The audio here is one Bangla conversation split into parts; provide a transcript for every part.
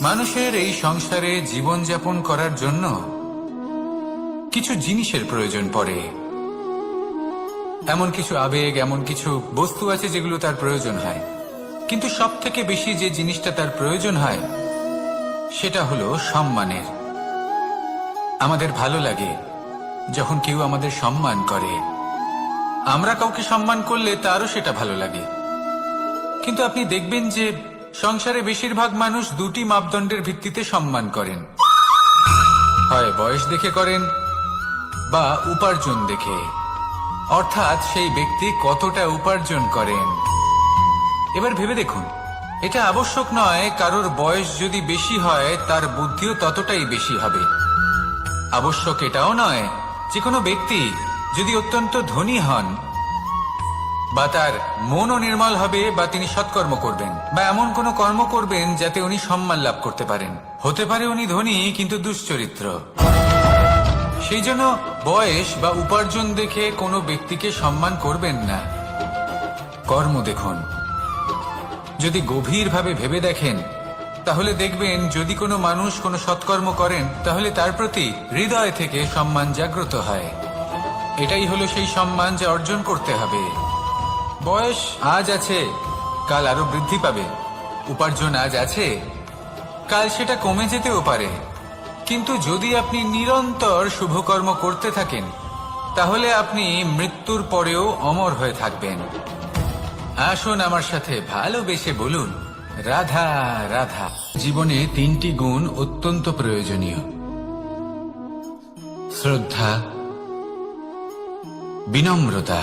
মানুষের এই সংসারে জীবনযাপন করার জন্য কিছু জিনিসের প্রয়োজন পড়ে। এমন কিছু আবেগ, এমন কিছু বস্তু আছে যেগুলো তার প্রয়োজন হয়। কিন্তু সব থেকে বেশি যে জিনিসটা তার প্রয়োজন হয়, সেটা হলো সম্মানের। আমাদের ভালো লাগে যখন কেউ আমাদের সম্মান করে। আমরা কাউকে সম্মান করলে তারও সেটা ভালো লাগে। কিন্তু আপনি দেখবেন যে সংসারে বেশিরভাগ মানুষ দুটি মাপদণ্ডের ভিত্তিতে সম্মান করেন। হয় বয়স দেখে করেন, বা উপার্জন দেখে। অর্থাৎ সেই ব্যক্তি কতটা উপার্জন করেন। এবার ভেবে দেখুন, এটা আবশ্যক নয় কারোর বয়স যদি বেশি হয়, তার বুদ্ধিও ততটাই বেশি হবে। আবশ্যক এটাও নয় যে কোনো ব্যক্তি যদি অত্যন্ত ধনী হন বা তার মনও নির্মল হবে বা তিনি সৎকর্ম করবেন। বা এমন কোনো কর্ম করবেন যাতে উনি সম্মান লাভ করতে পারেন। হতে পারে উনি ধনী, কিন্তু দুশ্চরিত্র। সেই জন্য বয়স বা উপার্জন দেখে কোনো ব্যক্তিকে সম্মান করবেন না। কর্ম দেখুন। যদি গভীরভাবে ভেবে দেখেন, তাহলে দেখবেন যদি কোনো মানুষ কোনো সৎকর্ম করেন, তাহলে তার প্রতি হৃদয় থেকে সম্মান জাগ্রত হয়। এটাই হলো সেই সম্মান যা অর্জন করতে হবে। বয়স আজ আছে, কাল আরও বৃদ্ধি পাবে। উপার্জন আজ আছে, কাল সেটা কমে যেতেও পারে। কিন্তু যদি আপনি নিরন্তর শুভকর্ম করতে থাকেন, তাহলে আপনি মৃত্যুর পরেও অমর হয়ে থাকবেন। আসুন আমার সাথে ভালোবেসে বলুন, রাধা রাধা। জীবনে তিনটি গুণ অত্যন্ত প্রয়োজনীয়। শ্রদ্ধা, বিনম্রতা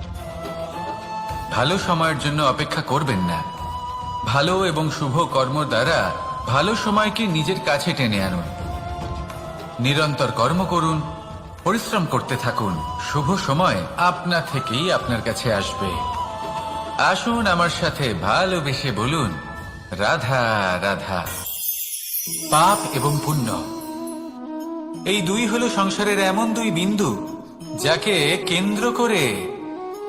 ভালো সময়ের জন্য অপেক্ষা করবেন না। ভালো এবং শুভ কর্ম দ্বারা ভালো সময়কে নিজের কাছে টেনে আনুন। নিরন্তর কর্ম করুন, পরিশ্রম করতে থাকুন। শুভ সময় আপনা থেকেই আপনার কাছে আসবে। আসুন আমার সাথে ভালোবেসে বলুন, রাধা রাধা। পাপ এবং পুণ্য। এই দুই হলো সংসারের এমন দুই বিন্দু, যাকে কেন্দ্র করে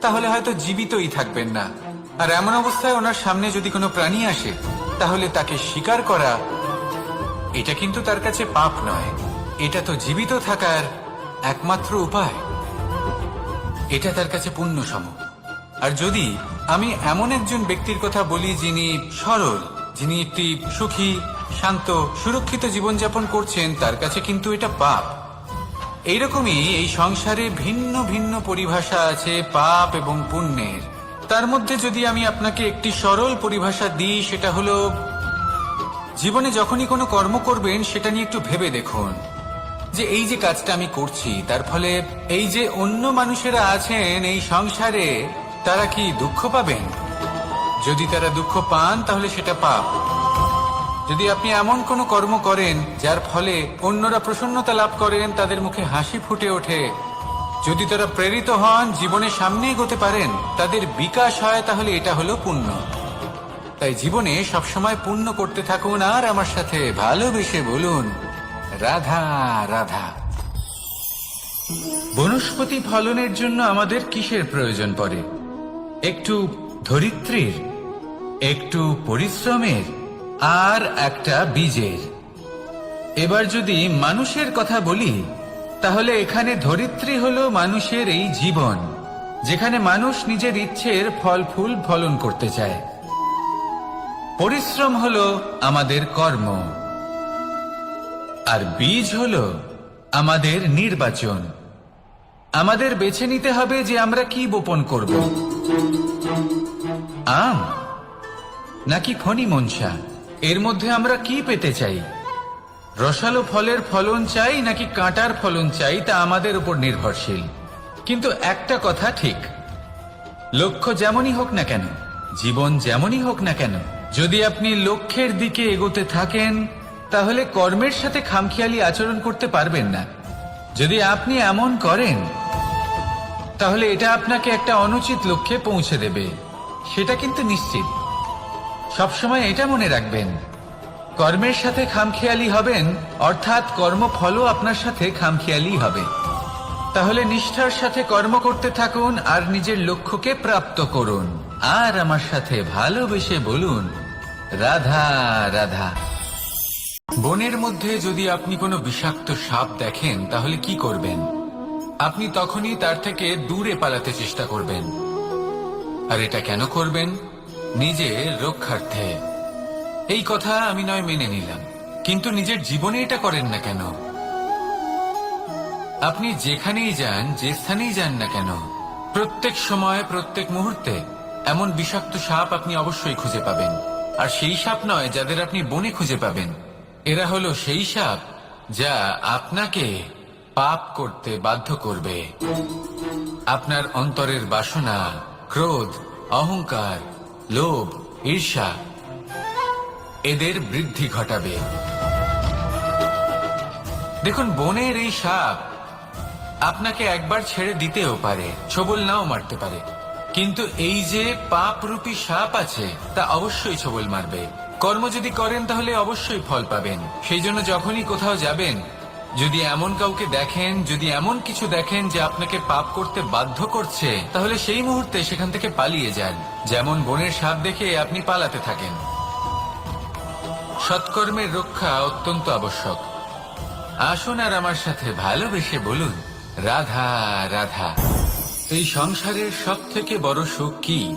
তাহলে হয়তো জীবিতই থাকবেন না। আর এমন অবস্থায় ওনার সামনে যদি কোনো প্রাণী আসে, তাহলে তাকে শিকার করা, এটা কিন্তু তার কাছে পাপ নয়। এটা তো জীবিত থাকার একমাত্র উপায়। এটা তার কাছে পুণ্য সম আর যদি আমি এমন একজন ব্যক্তির কথা বলি যিনি সরল, যিনি একটি সুখী, শান্ত, সুরক্ষিত জীবনযাপন করছেন, তার কাছে কিন্তু এটা পাপ। এইরকমই এই সংসারে ভিন্ন ভিন্ন পরিভাষা আছে পাপ এবং পুণ্যের। তার মধ্যে যদি আমি আপনাকে একটি সরল পরিভাষা দিই, সেটা হলো, জীবনে যখনই কোনো কর্ম করবেন, সেটা নিয়ে একটু ভেবে দেখুন। যে এই যে কাজটা আমি করছি, তার ফলে এই যে অন্য মানুষেরা আছেন, এই সংসারে তারা কি দুঃখ পাবেন? যদি তারা দুঃখ পান, তাহলে সেটা পাপ। যদি আপনি এমন কোনো কর্ম করেন, যার ফলে অন্যরা প্রসন্নতা লাভ করেন, তাদের মুখে হাসি ফুটে ওঠে। যদি তারা প্রেরিত হন, জীবনে সামনে এগোতে পারেন, তাদের বিকাশ হয়, তাহলে এটা হলো পুণ্য। তাই জীবনে সবসময় পুণ্য করতে থাকুন, আর আমার সাথে ভালোবেসে বলুন, রাধা রাধা। বনস্পতি ফলনের জন্য আমাদের কিসের প্রয়োজন পড়ে? একটু ধরিত্রীর, একটু পরিশ্রমের আর একটা বীজের। এবার যদি মানুষের কথা বলি, তাহলে এখানে ধরিত্রী হলো মানুষের এই জীবন, যেখানে মানুষ নিজের ইচ্ছের ফল ফুল ফলন করতে চায়। পরিশ্রম হলো আমাদের কর্ম, আর বীজ হলো আমাদের নির্বাচন। আমাদের বেছে নিতে হবে যে আমরা কি বপন করব। আম, নাকি ফণি মনসা এর মধ্যে আমরা কি পেতে চাই? রসালো ফলের ফলন চাই নাকি কাঁটার ফলন চাই তা আমাদের উপর নির্ভরশীল। কিন্তু একটা কথা ঠিক। লক্ষ্য যেমনই হোক না কেন, জীবন যেমনই হোক না কেন, যদি আপনি লক্ষ্যের দিকে এগোতে থাকেন, তাহলে কর্মের সাথে খামখেয়ালি আচরণ করতে পারবেন না। যদি আপনি এমন করেন, তাহলে এটা আপনাকে একটা অনুচিত লক্ষ্যে পৌঁছে দেবে। সেটা কিন্তু নিশ্চিত। সবসময় এটা মনে রাখবেন। কর্মের সাথে খামখেয়ালি হবেন, অর্থাৎ কর্মফলও আপনার সাথে খামখেয়ালি হবে। তাহলে নিষ্ঠার সাথে কর্ম করতে থাকুন আর নিজের লক্ষ্যকে প্রাপ্ত করুন। আর আমার সাথে ভালোবেসে বলুন, রাধা রাধা। বনের মধ্যে যদি আপনি কোনো বিষাক্ত সাপ দেখেন, তাহলে কি করবেন? আপনি তখনই তার থেকে দূরে পালাতে চেষ্টা করবেন। আর এটা কেন করবেন? নিজের রক্ষার্থে। এই কথা আমি নয় মেনে নিলাম। কিন্তু নিজের জীবনে এটা করেন না কেন? আপনি যেখানেই যান, যে স্থানেই যান না কেন, প্রত্যেক সময়, প্রত্যেক মুহূর্তে এমন বিষাক্ত সাপ আপনি অবশ্যই খুঁজে পাবেন। আর সেই সাপ নয় যাদের আপনি বনে খুঁজে পাবেন। এরা হলো সেই সাপ যা আপনাকে পাপ করতে বাধ্য করবে। আপনার অন্তরের বাসনা, ক্রোধ, অহংকার লোভ, ঈর্ষা এদের বৃদ্ধি ঘটাবে। দেখুন, বনের এই সাপ আপনাকে একবার ছেড়ে দিতেও পারে, ছবল নাও মারতে পারে। কিন্তু এই যে পাপরূপী সাপ আছে, তা অবশ্যই ছবল মারবে। কর্ম যদি করেন, তাহলে অবশ্যই ফল পাবেন। সেই জন্য যখনই কোথাও যাবেন যদি এমন কাউকে দেখেন, যদি এমন কিছু দেখেন যে আপনাকে পাপ করতে বাধ্য করছে, তাহলে সেই মুহূর্তে সেখান থেকে পালিয়ে যান। যেমন বনের সাপ দেখে আপনি পালাতে থাকেন। সৎকর্মের রক্ষা অত্যন্ত আবশ্যক। আসুন আর আমার সাথে ভালোবেসে বলুন, রাধা রাধা, এই সংসারের সব থেকে বড় সুখ কি?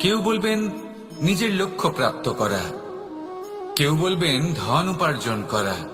কেউ বলবেন, নিজের লক্ষ্য প্রাপ্ত করা। কেউ বলবেন, ধন উপার্জন করা।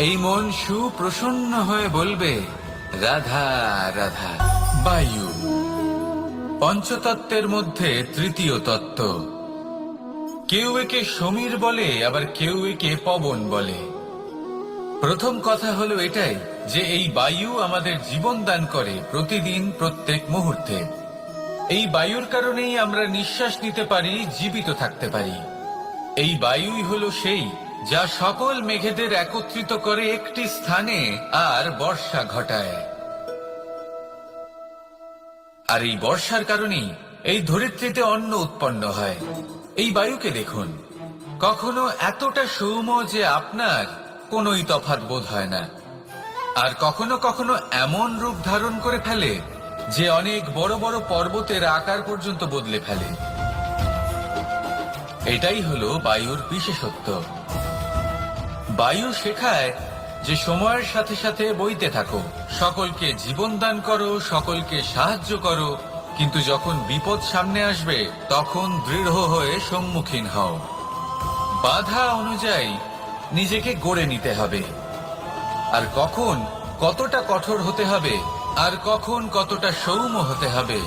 এই মন সুপ্রসন্ন হয়ে বলবে, রাধা রাধা। বায়ু। পঞ্চতত্ত্বের মধ্যে তৃতীয় তত্ত্ব। কেউ একে সমীর বলে, আবার কেউ একে পবন বলে। প্রথম কথা হলো এটাই, যে এই বায়ু আমাদের জীবন দান করে প্রতিদিন, প্রত্যেক মুহূর্তে। এই বায়ুর কারণেই আমরা নিঃশ্বাস নিতে পারি, জীবিত থাকতে পারি। এই বায়ুই হলো সেই যা সকল মেঘেদের একত্রিত করে একটি স্থানে আর বর্ষা ঘটায়। আর এই বর্ষার কারণেই এই ধরিত্রীতে অন্ন উৎপন্ন হয়। এই বায়ুকে দেখুন। কখনো এতটা সৌম যে আপনার কোনোই তফাৎ বোধ হয় না। আর কখনো কখনো এমন রূপ ধারণ করে ফেলে যে অনেক বড় বড় পর্বতের আকার পর্যন্ত বদলে ফেলে। এটাই হলো বায়ুর বিশেষত্ব। বায়ু শেখায় যে সময়ের সাথে সাথে বইতে থাকো। সকলকে জীবন দান করো, সকলকে সাহায্য করো, কিন্তু যখন বিপদ সামনে আসবে, তখন দৃঢ় হয়ে সম্মুখীন হও। বাধা অনুযায়ী নিজেকে গড়ে নিতে হবে। আর কখন কতটা কঠোর হতে হবে, আর কখন কতটা সৌম্য হতে হবে,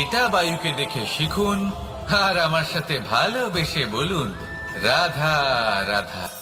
এটা বায়ুকে দেখে শিখুন, আর আমার সাথে ভালোবেসে বলুন, রাধা রাধা।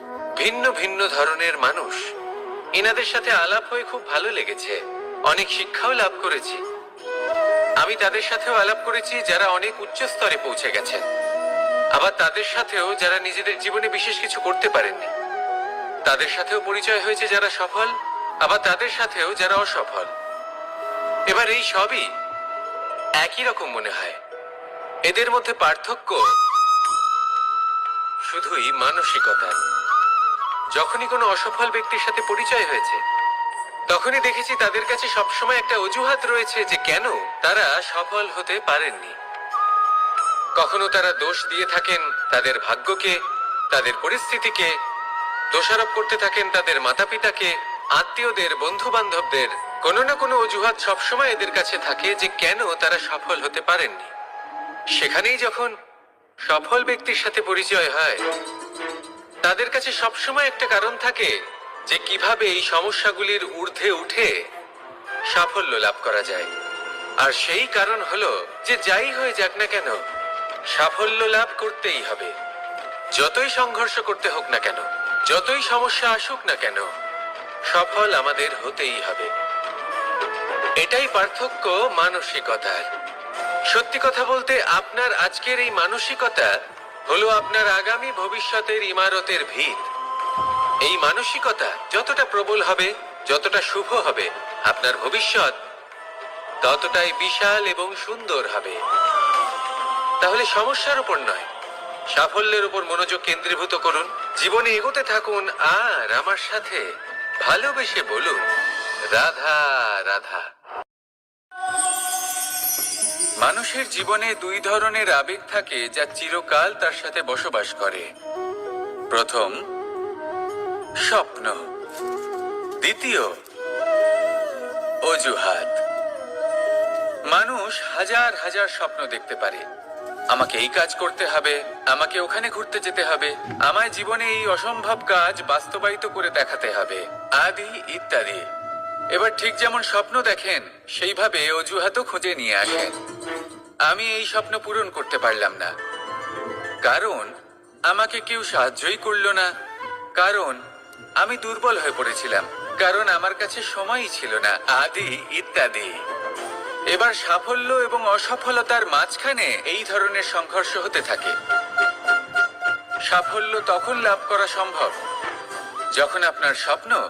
ভিন্ন ভিন্ন ধরনের মানুষ। এনাদের সাথে আলাপ হয়ে খুব ভালো লেগেছে। অনেক শিক্ষাও লাভ করেছি। আমি তাদের সাথেও আলাপ করেছি, যারা অনেক উচ্চ স্তরে পৌঁছে গেছেন। আবার তাদের সাথেও যারা নিজেদের জীবনে বিশেষ কিছু করতে পারেননি। তাদের সাথেও পরিচয় হয়েছে যারা সফল, আবার তাদের সাথেও যারা অসফল। এবার এই সবই একই রকম মনে হয়। এদের মধ্যে পার্থক্য শুধুই মানসিকতার। যখনই কোনো অসফল ব্যক্তির সাথে পরিচয় হয়েছে, তখনই দেখেছি তাদের কাছে সবসময় একটা অজুহাত রয়েছে যে কেন তারা সফল হতে পারেননি। কখনো তারা দোষ দিয়ে থাকেন তাদের ভাগ্যকে, তাদের পরিস্থিতিকে, দোষারোপ করতে থাকেন তাদের মাতা পিতাকে আত্মীয়দের বন্ধু বান্ধবদের কোনো না কোনো অজুহাত সবসময় এদের কাছে থাকে যে কেন তারা সফল হতে পারেননি। সেখানেই যখন সফল ব্যক্তির সাথে পরিচয় হয় তাদের কাছে সবসময় একটা কারণ থাকে যে কীভাবে এই সমস্যাগুলির ঊর্ধ্বে উঠে সাফল্য লাভ করা যায়। আর সেই কারণ হলো যে যাই হয়ে যাক না কেন, সাফল্য লাভ করতেই হবে। যতই সংঘর্ষ করতে হোক না কেন, যতই সমস্যা আসুক না কেন, সফল আমাদের হতেই হবে। এটাই পার্থক্য মানসিকতার। সত্যি কথা বলতে, আপনার আজকের এই মানসিকতা হলো আপনার আগামী ভবিষ্যতের ইমারতের ভিত। এই মানসিকতা যতটা প্রবল হবে, যতটা শুভ হবে, আপনার ভবিষ্যৎ ততটাই বিশাল এবং সুন্দর হবে। তাহলে সমস্যার উপর নয়। সাফল্যের উপর মনোযোগ কেন্দ্রীভূত করুন। জীবনে এগোতে থাকুন আর আমার সাথে ভালোবেসে বলুন, রাধা রাধা। মানুষের জীবনে দুই ধরনের আবেগ থাকে যা চিরকাল তার সাথে বসবাস করে। প্রথম, স্বপ্ন। দ্বিতীয়, অজুহাত। মানুষ হাজার হাজার স্বপ্ন দেখতে পারে। আমাকে এই কাজ করতে হবে, আমাকে ওখানে ঘুরতে যেতে হবে, আমায় জীবনে এই অসম্ভব কাজ বাস্তবায়িত করে দেখাতে হবে, আদি ইত্যাদি। এবার ঠিক যেমন স্বপ্ন দেখেন, সেইভাবে অজুহাতও খুঁজে নিয়ে আসেন। আমি এই স্বপ্ন পূরণ করতে পারলাম না। কারণ, আমাকে কেউ সাহায্যই করল না। কারণ, আমি দুর্বল হয়ে পড়েছিলাম। কারণ, আমার কাছে সময়ই ছিল না। আদি, ইত্যাদি। এবার সাফল্য এবং অসফলতার মাঝখানে এই ধরনের সংঘর্ষ হতে থাকে। সাফল্য তখন লাভ করা সম্ভব। যখন আপনার স্বপ্ন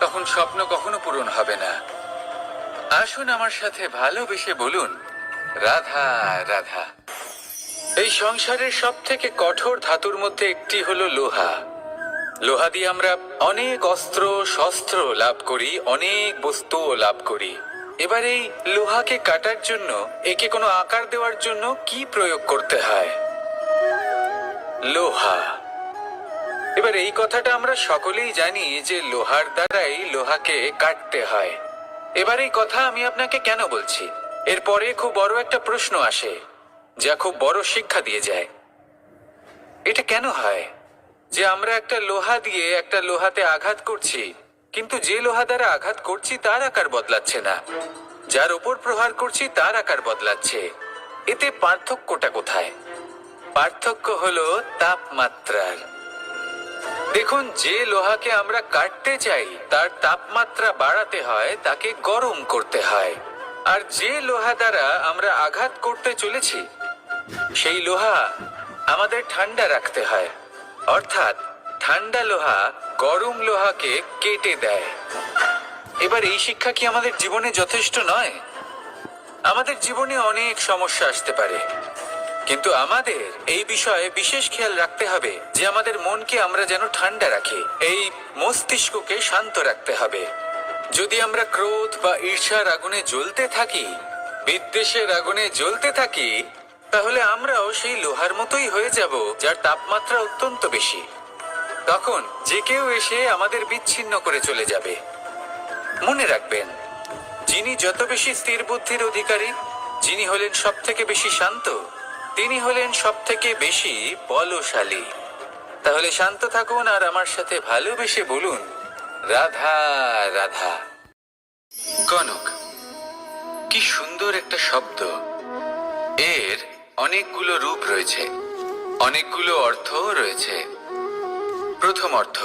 তখন স্বপ্ন কখনো পূরণ হবে না। আসুন আমার সাথে ভালোবেসে বলুন, রাধা রাধা। এই সংসারের সব থেকে কঠোর ধাতুর মধ্যে একটি হলো লোহা। লোহা দিয়ে আমরা অনেক অস্ত্র, শস্ত্র লাভ করি, অনেক বস্তুও লাভ করি। এবার এই লোহাকে কাটার জন্য, একে কোনো আকার দেওয়ার জন্য কি প্রয়োগ করতে হয়? লোহা। এবার এই কথাটা আমরা সকলেই জানি যে লোহার দ্বারাই লোহাকে কাটতে হয়। এবার এই কথা আমি আপনাকে কেন বলছি? এরপরে খুব বড় একটা প্রশ্ন আসে, যা খুব বড় শিক্ষা দিয়ে যায়। এটা কেন হয়? যে আমরা একটা লোহা দিয়ে একটা লোহাতে আঘাত করছি, কিন্তু যে লোহা দ্বারা আঘাত করছি তার আকার বদলাচ্ছে না। যার উপর প্রহার করছি তার আকার বদলাচ্ছে। এতে পার্থক্যটা কোথায়? পার্থক্য হলো তাপমাত্রার। দেখুন, যে লোহাকে আমরা কাটতে চাই, তার তাপমাত্রা বাড়াতে হয়, তাকে গরম করতে হয়। আর যে লোহা দ্বারা আমরা আঘাত করতে চলেছি, সেই লোহা আমাদের ঠান্ডা রাখতে হয়। অর্থাৎ, ঠান্ডা লোহা গরম লোহাকে কেটে দেয়। এবার এই শিক্ষা কি আমাদের জীবনে যথেষ্ট নয়? আমাদের জীবনে অনেক সমস্যা আসতে পারে। কিন্তু আমাদের এই বিষয়ে বিশেষ খেয়াল রাখতে হবে যে আমাদের মনকে আমরা যেন ঠান্ডা রাখি, এই মস্তিষ্ককে শান্ত রাখতে হবে। যদি আমরা ক্রোধ বা ঈর্ষার আগুনে জ্বলতে থাকি, বিদ্বেষের আগুনে জ্বলতে থাকি, তাহলে আমরাও সেই লোহার মতোই হয়ে যাব, যার তাপমাত্রা অত্যন্ত বেশি। তখন যে কেউ এসে আমাদের বিচ্ছিন্ন করে চলে যাবে। মনে রাখবেন, যিনি যত বেশি স্থির বুদ্ধির অধিকারী, যিনি হলেন সব থেকে বেশি শান্ত তিনি হলেন সব থেকে বেশি বলশালী। তাহলে শান্ত থাকুন আর আমার সাথে ভালোবেসে বলুন, রাধা রাধা। কনক, কি সুন্দর একটা শব্দ। এর অনেকগুলো রূপ রয়েছে, অনেকগুলো অর্থও রয়েছে। প্রথম অর্থ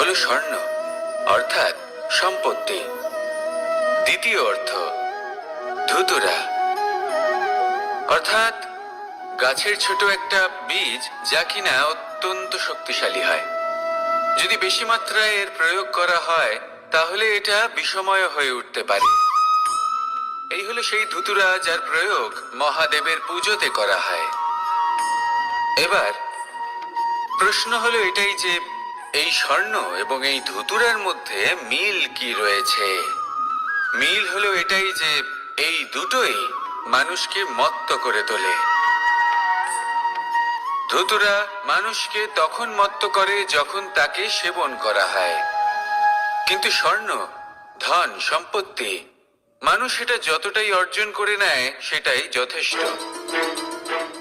হলো স্বর্ণ, অর্থাৎ সম্পত্তি। দ্বিতীয় অর্থ ধুতুরা, অর্থাৎ গাছের ছোট একটা বীজ যা কিনা অত্যন্ত শক্তিশালী হয়। যদি বেশি মাত্রায় এর প্রয়োগ করা হয়, তাহলে এটা বিষময় হয়ে উঠতে পারে। এই হলো সেই ধুতুরা যার প্রয়োগ মহাদেবের পুজোতে করা হয়। এবার, প্রশ্ন হলো এটাই যে এই স্বর্ণ এবং এই ধুতুরার মধ্যে মিল কি রয়েছে? মিল হলো এটাই যে এই দুটোই মানুষকে মত্ত করে তোলে। ধুতুরা মানুষকে তখন মত্ত করে যখন তাকে সেবন করা হয়। কিন্তু স্বর্ণ, ধন, সম্পত্তি, মানুষ এটা যতটাই অর্জন করে নেয়, সেটাই যথেষ্ট।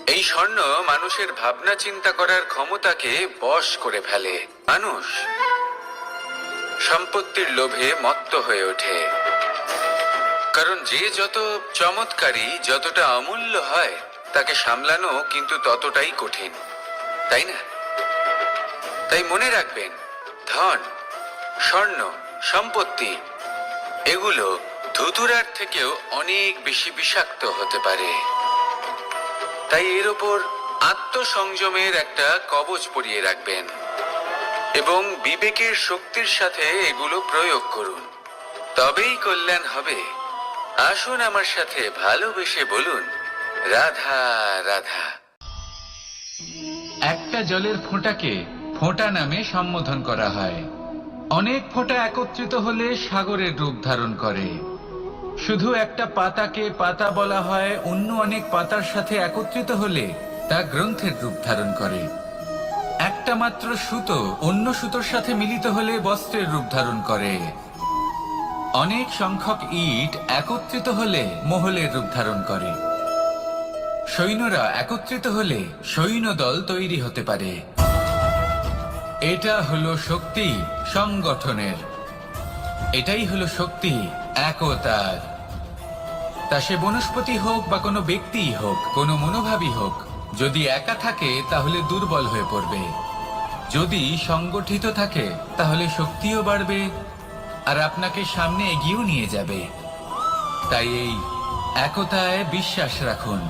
এই স্বর্ণ মানুষের ভাবনা চিন্তা করার ক্ষমতাকে বশ করে ফেলে। মানুষ সম্পত্তির লোভে মত্ত হয়ে ওঠে। কারণ যে যত চমৎকারী, যতটা অমূল্য হয় তাকে সামলানো কিন্তু ততটাই কঠিন, তাই না? তাই মনে রাখবেন, ধন, স্বর্ণ, সম্পত্তি, এগুলো ধুতুরার থেকেও অনেক বেশি বিষাক্ত হতে পারে। তাই এর ওপর আত্মসংযমের একটা কবচ পরিয়ে রাখবেন এবং বিবেকের শক্তির সাথে এগুলো প্রয়োগ করুন। তবেই কল্যাণ হবে। আসুন আমার সাথে ভালোবেসে বলুন রাধা রাধা। একটা জলের ফোঁটাকে ফোঁটা নামে সম্বোধন করা হয়। অনেক ফোঁটা একত্রিত হলে সাগরের রূপ ধারণ করে। শুধু একটা পাতাকে পাতা বলা হয়, অন্য অনেক পাতার সাথে একত্রিত হলে তা গ্রন্থের রূপ ধারণ করে। একটা মাত্র সুতো অন্য সুতোর সাথে মিলিত হলে বস্ত্রের রূপ ধারণ করে। অনেক সংখ্যক ইট একত্রিত হলে মহলের রূপ ধারণ করে। সৈন্যরা একত্রিত হলে সৈন্যদল তৈরি হতে পারে। এটা হলো শক্তি সংগঠনের। এটাই হলো শক্তি একতার। তা সে বনস্পতি হোক বা কোনো ব্যক্তিই হোক, কোনো মনোভাবই হোক, যদি একা থাকে তাহলে দুর্বল হয়ে পড়বে। যদি সংগঠিত থাকে তাহলে শক্তিও বাড়বে আর আপনাকে সামনে এগিয়েও নিয়ে যাবে। তাই এই একতায় বিশ্বাস রাখুন।